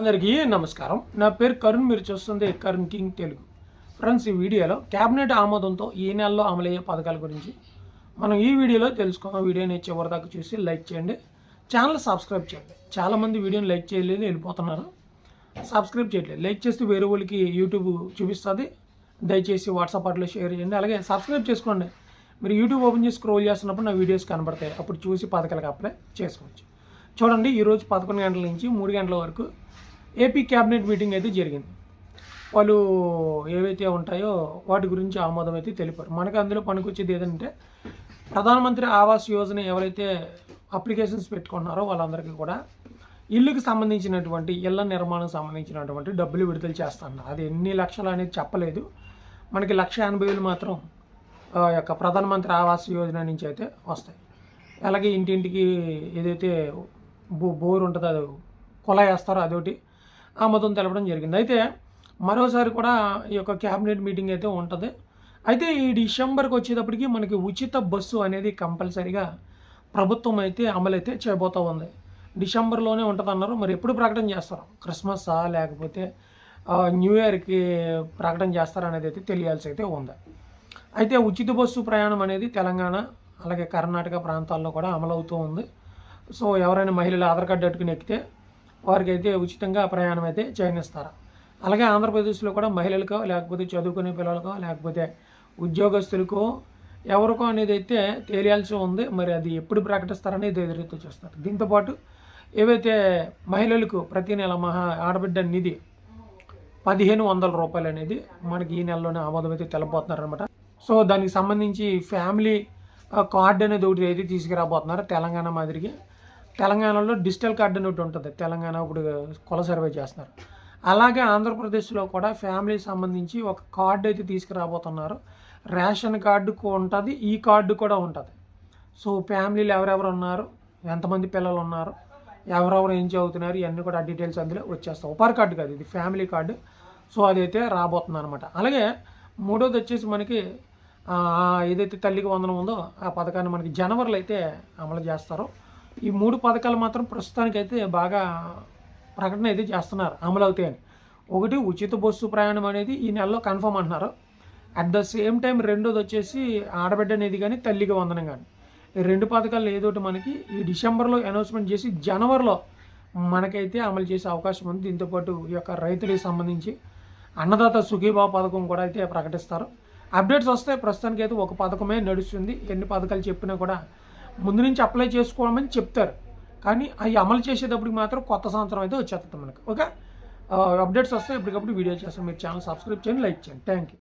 అందరికీ నమస్కారం. నా పేరు కరుణ్ మీరు చూస్తుంది కరుణ్ కింగ్ తెలుగు. ఫ్రెండ్స్ ఈ వీడియోలో క్యాబినెట్ ఆమోదంతో ఈ నెలలో అమలయ్యే పథకాల గురించి మనం ఈ వీడియోలో తెలుసుకున్న వీడియోని చివరి దాకా చూసి లైక్ చేయండి. ఛానల్ సబ్స్క్రైబ్ చేయండి. చాలామంది వీడియోని లైక్ చేయలేదు వెళ్ళిపోతున్నారు. సబ్స్క్రైబ్ చేయట్లేదు. లైక్ చేస్తే వేరే వాళ్ళకి యూట్యూబ్ చూపిస్తుంది. దయచేసి వాట్సాప్ అట్లా షేర్ చేయండి. అలాగే సబ్స్క్రైబ్ చేసుకోండి. మీరు యూట్యూబ్ ఓపెన్ చేసి స్క్రోల్ చేస్తున్నప్పుడు నా వీడియోస్ కనబడతాయి. అప్పుడు చూసి పథకాలకు అప్లై చేసుకోవచ్చు. చూడండి ఈరోజు పదకొండు గంటల నుంచి మూడు గంటల వరకు ఏపీ క్యాబినెట్ మీటింగ్ అయితే జరిగింది. వాళ్ళు ఏవైతే ఉంటాయో వాటి గురించి ఆమోదం అయితే తెలిపారు. మనకు అందులో పనికొచ్చేది ఏదంటే ప్రధానమంత్రి ఆవాస్ యోజన ఎవరైతే అప్లికేషన్స్ పెట్టుకున్నారో వాళ్ళందరికీ కూడా ఇల్లుకి సంబంధించినటువంటి ఇళ్ళ నిర్మాణం సంబంధించినటువంటి డబ్బులు విడుదల చేస్తున్నారు అది ఎన్ని లక్షలు అనేది చెప్పలేదు. మనకి లక్ష ఎనభై వేలు మాత్రం ఆ యొక్క ప్రధానమంత్రి ఆవాస్ యోజన నుంచి అయితే వస్తాయి. అలాగే ఇంటింటికి ఏదైతే బో బోర్ ఉంటుందో అది కొల వేస్తారో అదొకటి. ఆమోదం తెలపడం జరిగింది. అయితే మరోసారి కూడా ఈ యొక్క క్యాబినెట్ మీటింగ్ అయితే ఉంటుంది. అయితే ఈ డిసెంబర్కి వచ్చేటప్పటికి మనకి ఉచిత బస్సు అనేది కంపల్సరీగా ప్రభుత్వం అయితే అమలైతే చేయబోతూ ఉంది. డిసెంబర్లోనే ఉంటుంది అన్నారు మరి ఎప్పుడు ప్రకటన చేస్తారు? క్రిస్మస్సా లేకపోతే న్యూ ఇయర్కి ప్రకటన చేస్తారనేది అయితే తెలియాల్సి అయితే ఉంది. అయితే ఉచిత బస్సు ప్రయాణం అనేది తెలంగాణ అలాగే కర్ణాటక ప్రాంతాల్లో కూడా అమలవుతూ ఉంది. సో ఎవరైనా మహిళలు ఆధార్ కార్డు అట్టుకుని ఎక్కితే వారికి అయితే ఉచితంగా ప్రయాణం అయితే చేయనిస్తారు? అలాగే ఆంధ్రప్రదేశ్లో కూడా మహిళలకో లేకపోతే చదువుకునే పిల్లలకో లేకపోతే ఉద్యోగస్తులకో ఎవరికో అనేది అయితే తేలియాల్సి ఉంది. మరి అది ఎప్పుడు ప్రకటిస్తారనేది ఎదురైతే చూస్తారు. దీంతోపాటు ఏవైతే మహిళలకు ప్రతి నెల మహా ఆడబిడ్డ నిధి పదిహేను వందల రూపాయలు అనేది మనకి ఈ నెలలోనే ఆమోదం అయితే తెలబోతున్నారనమాట సో దానికి సంబంధించి ఫ్యామిలీ కార్డు అనేది ఒకటి అయితే తీసుకురాబోతున్నారు తెలంగాణ మాదిరిగా. తెలంగాణలో డిజిటల్ కార్డు అని ఒకటి ఉంటుంది. తెలంగాణ ఇప్పుడు కుల సర్వే చేస్తున్నారు. అలాగే ఆంధ్రప్రదేశ్లో కూడా ఫ్యామిలీకి సంబంధించి ఒక కార్డు అయితే తీసుకురాబోతున్నారు. రేషన్ కార్డు ఉంటుంది ఈ కార్డు కూడా ఉంటుంది. సో ఫ్యామిలీలు ఎవరెవరు ఉన్నారు ఎంతమంది పిల్లలు ఉన్నారు ఎవరెవరు ఏం చదువుతున్నారు ఇవన్నీ కూడా డీటెయిల్స్ అందులో వచ్చేస్తాయి. ఉపార్ కార్డు కాదు ఇది ఫ్యామిలీ కార్డు. సో అదైతే రాబోతుంది అనమాట అలాగే మూడోది వచ్చేసి మనకి ఏదైతే తల్లికి వందనం ఉందో ఆ పథకాన్ని మనకి జనవరిలో అయితే అమలు చేస్తారు. ఈ మూడు పథకాలు మాత్రం ప్రస్తుతానికైతే బాగా ప్రకటన అయితే చేస్తున్నారు అమలు అవుతాయని ఒకటి ఉచిత బస్సు ప్రయాణం అనేది ఈ నెలలో కన్ఫర్మ్ అంటున్నారు. అట్ ద సేమ్ టైం రెండోది వచ్చేసి ఆడబిడ్డ అనేది కానీ తల్లికి వందనం కానీ. ఈ రెండు పథకాలు ఏదోటి మనకి ఈ డిసెంబర్లో అనౌన్స్మెంట్ చేసి జనవరిలో మనకైతే అమలు చేసే అవకాశం ఉంది. దీంతోపాటు ఈ యొక్క రైతులకు సంబంధించి అన్నదాత సుఖీభావ పథకం కూడా అయితే ప్రకటిస్తారు. అప్డేట్స్ వస్తే ప్రస్తుతానికైతే ఒక పథకమే నడుస్తుంది. ఎన్ని పథకాలు చెప్పినా కూడా ముందు నుంచి అప్లై చేసుకోవడమని చెప్తారు. కానీ అవి అమలు చేసేటప్పటికి మాత్రం కొత్త సంవత్సరం అయితే వచ్చేస్తుంది మనకి. ఓకే అప్డేట్స్ వస్తే ఎప్పటికప్పుడు వీడియో చేస్తాం. మీరు ఛానల్ సబ్స్క్రైబ్ చేయండి లైక్ చేయండి. Thank you